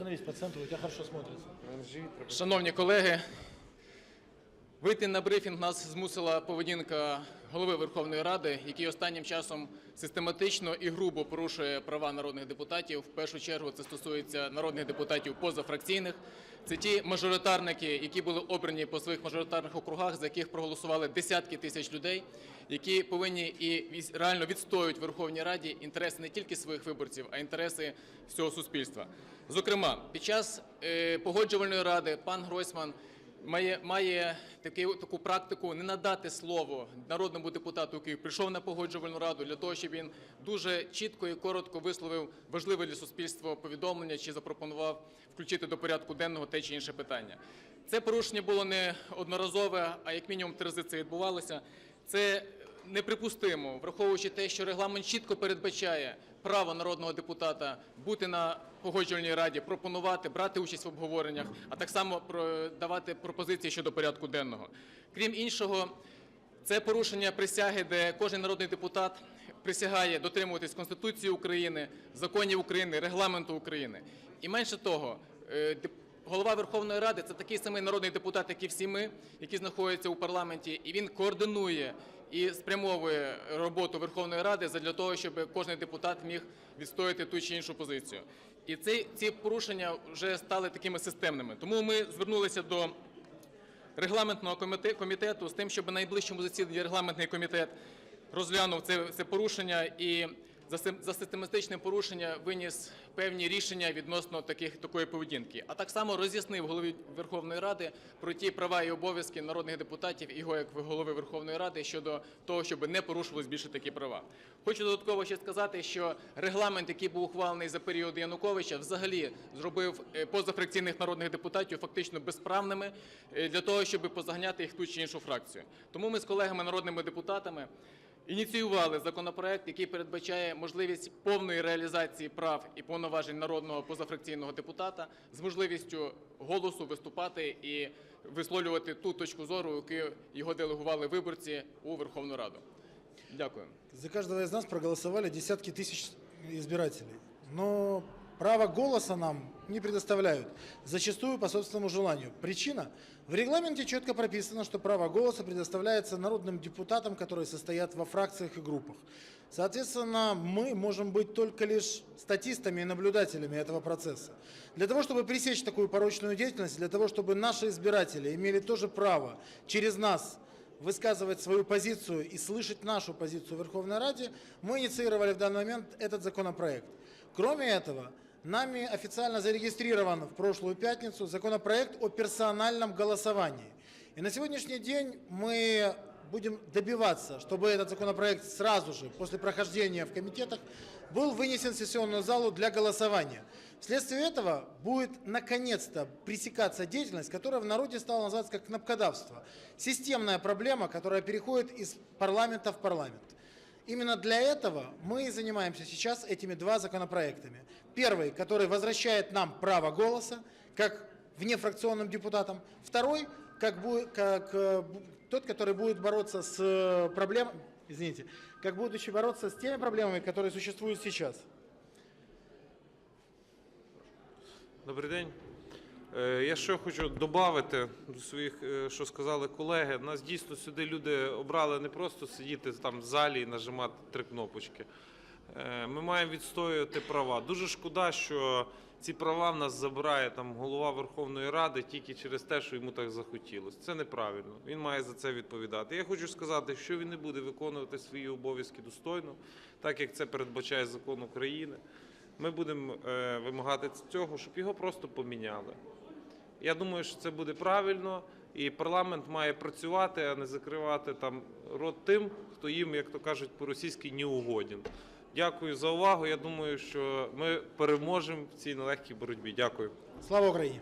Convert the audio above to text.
Остановись по центру, у тебя хорошо смотрится. Шановні колеги, вийти на брифінг нас змусила поведінка голови Верховної Ради, який останнім часом систематично і грубо порушує права народних депутатів. В першу чергу це стосується народних депутатів позафракційних. Це ті мажоритарники, які були обрані по своїх мажоритарних округах, за яких проголосували десятки тисяч людей, які повинні і реально відстоюють в Верховній Раді інтереси не тільки своїх виборців, а інтереси всього суспільства. Зокрема, під час е, погоджувальної ради пан Гройсман має, має таки, таку практику не надати слово народному депутату, який прийшов на погоджувальну раду, для того, щоб він дуже чітко і коротко висловив важливе для суспільства повідомлення чи запропонував включити до порядку денного те чи інше питання. Це порушення було не одноразове, а як мінімум три рази це відбувалося. Це неприпустимо, враховуючи те, що регламент чітко передбачає право народного депутата бути на погоджувальній раді, пропонувати, брати участь в обговореннях, а так само давати пропозиції щодо порядку денного. Крім іншого, це порушення присяги, де кожен народний депутат присягає дотримуватись Конституції України, законів України, регламенту України. І менше того, е, голова Верховної Ради це такий самий народний депутат, як і всі ми, які знаходяться у парламенті, і він координує і спрямовує роботу Верховної Ради для того, щоб кожен депутат міг відстояти ту чи іншу позицію. І ці, ці порушення вже стали такими системними. Тому ми звернулися до регламентного коміте- комітету з тим, щоб найближчому засіданні регламентний комітет розглянув це, це порушення і за, систематичне порушення виніс певні рішення відносно таких, такої поведінки. А так само роз'яснив голові Верховної Ради про ті права і обов'язки народних депутатів і його як голови Верховної Ради щодо того, щоб не порушувались більше такі права. Хочу додатково ще сказати, що регламент, який був ухвалений за період Януковича, взагалі зробив е, позафракційних народних депутатів фактично безправними е, для того, щоб позаганяти їх ту чи іншу фракцію. Тому ми з колегами народними депутатами ініціювали законопроект, який передбачає можливість повної реалізації прав і повноважень народного позафракційного депутата з можливістю голосу виступати і висловлювати ту точку зору, яку його делегували виборці у Верховну Раду. Дякую. За кожного з нас проголосували десятки тисяч избирателей. Но право голоса нам не предоставляют, зачастую по собственному желанию. Причина? В регламенте четко прописано, что право голоса предоставляется народным депутатам, которые состоят во фракциях и группах. Соответственно, мы можем быть только лишь статистами и наблюдателями этого процесса. Для того, чтобы пресечь такую порочную деятельность, для того, чтобы наши избиратели имели тоже право через нас высказывать свою позицию и слышать нашу позицию в Верховной Раде, мы инициировали в данный момент этот законопроект. Кроме этого, нами официально зарегистрирован в прошлую пятницу законопроект о персональном голосовании. И на сегодняшний день мы будем добиваться, чтобы этот законопроект сразу же, после прохождения в комитетах, был вынесен в сессионную залу для голосования. Вследствие этого будет наконец-то пресекаться деятельность, которая в народе стала называться как кнопкодавство. Системная проблема, которая переходит из парламента в парламент. Именно для этого мы и занимаемся сейчас этими два законопроектами. Первый, который возвращает нам право голоса, как внефракционным депутатам. Второй, как, как э, тот, который будет бороться с проблемами, извините, как будущий бороться с теми проблемами, которые существуют сейчас. Добрий день. Е, Я ще хочу додати до своїх, е, що сказали колеги. Нас дійсно сюди люди обрали не просто сидіти там в залі і нажимати три кнопочки. Е, Ми маємо відстоювати права. Дуже шкода, що ці права в нас забирає там голова Верховної Ради тільки через те, що йому так захотілося. Це неправильно. Він має за це відповідати. Я хочу сказати, що він не буде виконувати свої обов'язки достойно, так як це передбачає закон України. Ми будемо е, вимагати цього, щоб його просто поміняли. Я думаю, що це буде правильно, і парламент має працювати, а не закривати там рот тим, хто їм, як то кажуть, по-російськи не угоден. Дякую за увагу. Я думаю, що ми переможемо в цій нелегкій боротьбі. Дякую. Слава Украине!